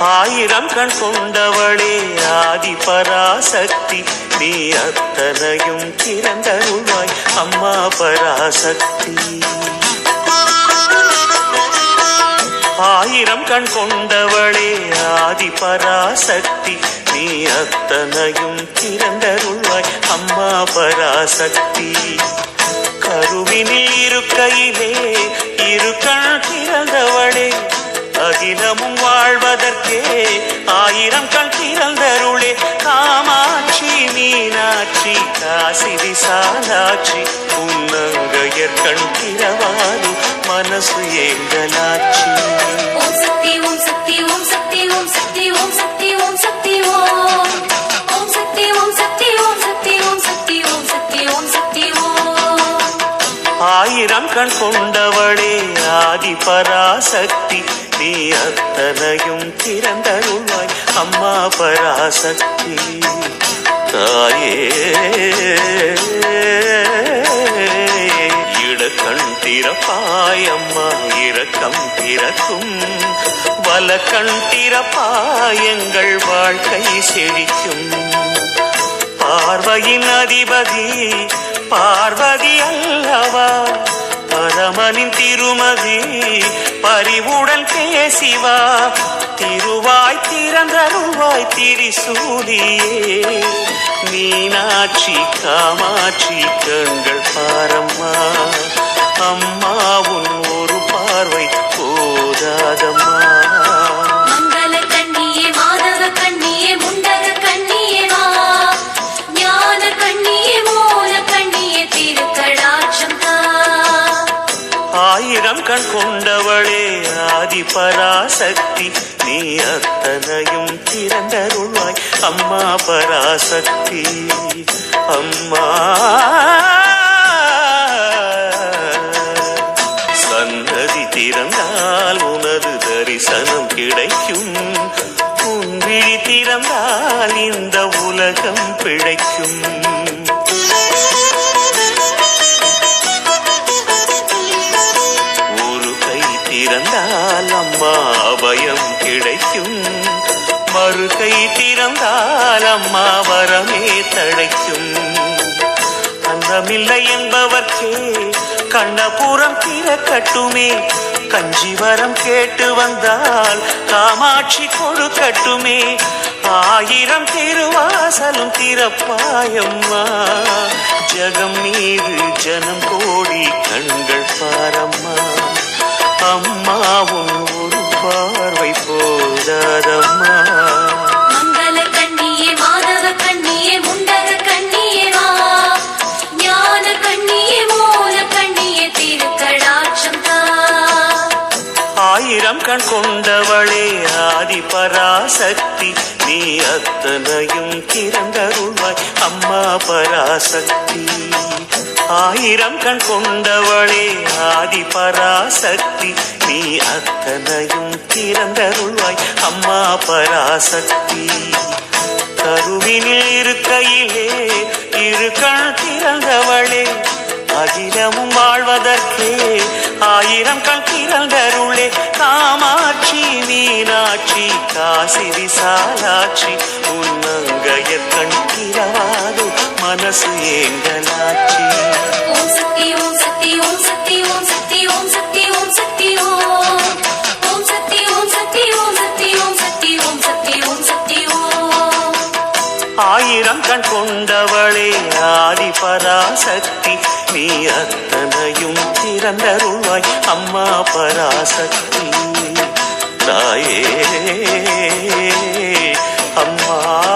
ஆயிரம் கண் கொண்டவளே ஆதி பராசக்தி. நீ அத்தனையும் திறந்தருள்வாய் அம்மா பராசக்தி. ஆயிரம் கண் கொண்டவளே ஆதி பராசக்தி. நீ அத்தனையும் திறந்தருள்வாய் அம்மா பராசக்தி. கருவினில் இருக்கையிலே காசி விசாலாட்சி உன்னங்கையர் கண் திறவாது மனசு ஏங்கலாட்சி ஓம் சக்தி ஓம் சக்தி ஓம் சக்தி ஓம் சக்தி ஓம் சக்தி ஓம் சக்தி ஓம் ஓம் சக்தி ஓம் சக்தி ஓம் சக்தி ஓம் சக்தி ஓம் சக்தி ஓம் சக்தி ஓம் ஆயிரம் கண் கொண்டவளே ஆதி பராசக்தி நீ அத்தனையும் திறந்தருள்வாய் அம்மா பராசக்தி தாயே. இடக்கண் திறப்பாயம்மா இரக்கம் திறக்கும். வலக்கண் திறப்பாய் எங்கள் வாழ்க்கை செழிக்கும். பார்வையின் அதிபதி பார்வதி அல்லவா? பரமனின் திருமதி பரிவுடன் பேசிவா. திருவாய் திறந்தருவாய் திரிசூலியே. மீனாட்சி காமாட்சி கண்கள் பாரம்மா. அம்மா உன் ஒரு பார்வை போதாதம்மா. ஆயிரம் கண் கொண்டவளே ஆதி பராசக்தி நீ அத்தனையும் திறந்தருள்வாய். அம்மா பராசக்தி அம்மா. சன்னதி திறந்தால் உனது தரிசனம் கிடைக்கும். உன் விழி திறந்தால் இந்த உலகம் பிழைக்கும். அம்மா அபயம் கிடைக்கும். மறு கை திறந்தால் அம்மா வரமே தழைக்கும் அந்தமில்லை என்பவர்க்கே கண்ணபுரம் திறக்கட்டுமே. கஞ்சிவரம் கேட்டு வந்தால் காமாட்சி கொடுக்கட்டுமே. ஆயிரம் திருவாசலும் திறப்பாயம்மா. ஜகம் மீது ஜனம் கோடி கண்கள் பாரம்மா. கண் கொண்டவளே ஆதி பராசக்தி. நீ அத்தனையும் திறந்தருள்வாய் அம்மா பராசக்தி. ஆயிரம் கண் கொண்டவளே ஆதி பராசக்தி. நீ அத்தனையும் திறந்தருள்வாய் அம்மா பராசக்தி. கருவினில் இருக்கையிலே இரு கண் திறந்தவளே அகிலமும் வாழ்வதற்கே ஆயிரம் கண் திறந்தருளே மீனாட்சி காசி விசாலாட்சி உன்னங்கைய கண் திறவாது மனசு ஏங்கலாட்சி ஓம் சக்தி ஓம் சக்தி ஓம் சக்தி ஓம் சக்தி ஓம் சக்தி ஓம் சக்தி ஓம் ஓம் சக்தி ஓம் சக்தி ஓம் சக்தி ஓம் சக்தி ஓம் சக்தி ஓம் சக்தி ஓம் ஆயிரம் கண் கொண்டவளே ஆதி பராசக்தி நீ அத்தனையும் திறந்தருள்வாய் அம்மா பராசக்தி தாயே அம்மா.